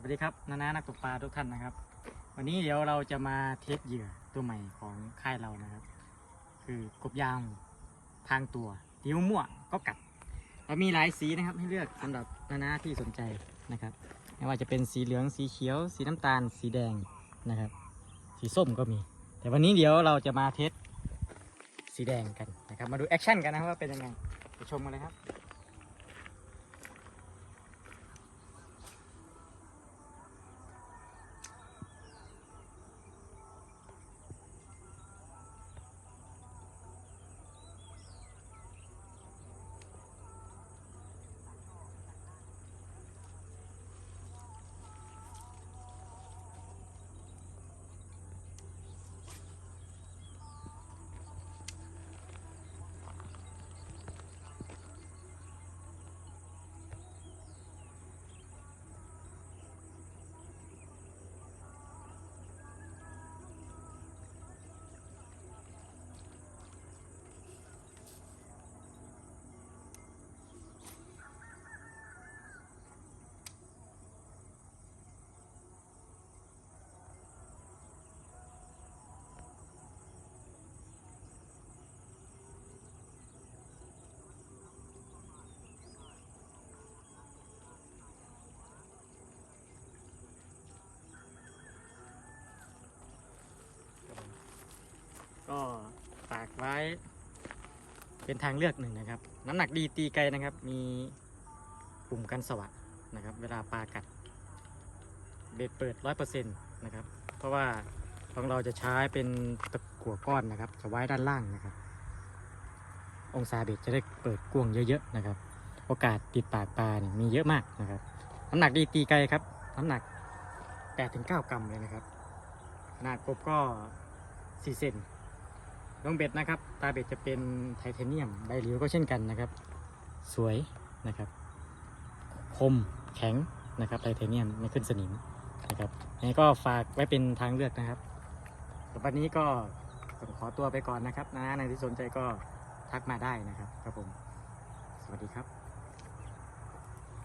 สวัสดีครับนานานักตกปลาทุกท่านนะครับ วันนี้เดี๋ยวเราจะมาเทสเหยื่อตัวใหม่ของค่ายเรานะครับ คือกบยางทางตัวติ้วมั่วก็กัด เรามีหลายสีนะครับให้เลือกสำหรับนานาที่สนใจนะครับ ไม่ว่าจะเป็นสีเหลืองสีเขียว สีน้ำตาล สีแดงนะครับ สีส้มก็มี แต่วันนี้เดี๋ยวเราจะมาเทสสีแดงกันนะครับ มาดูแอคชั่นกันนะครับว่าเป็นยังไงไปชมกันเลยครับ ก็ฝากไว้ เป็นทางเลือกหนึ่งนะครับ น้ำหนักดีตีไกลนะครับ มีปุ่มกันสวัสดนะครับ เวลาปลากัด เบ็ดเปิดร้อยเปอร์เซ็นต์นะครับ เพราะว่าของเราจะใช้เป็นตะกั่วก้อนนะครับ จะไว้ด้านล่างนะครับ องศาเบ็ดจะได้เปิดกวางเยอะๆนะครับ โอกาสติดปากปลาเนี่ยมีเยอะมากนะครับ น้ำหนักดีตีไกลครับ น้ำหนัก8-9กรัมเลยนะครับขนาดกบก็4เซน ลงเบ็ดนะครับ ตาเบ็ดจะเป็นไทเทเนียมใบเหลียวก็เช่นกันนะครับ สวยนะครับ คมแข็งนะครับไทเทเนียมไม่ขึ้นสนิมนะครับนี่ก็ฝากไว้เป็นทางเลือกนะครับสำหรับวันนี้ก็ผมขอตัวไปก่อนนะครับนะในที่สนใจก็ทักมาได้นะครับครับผม สวัสดีครับ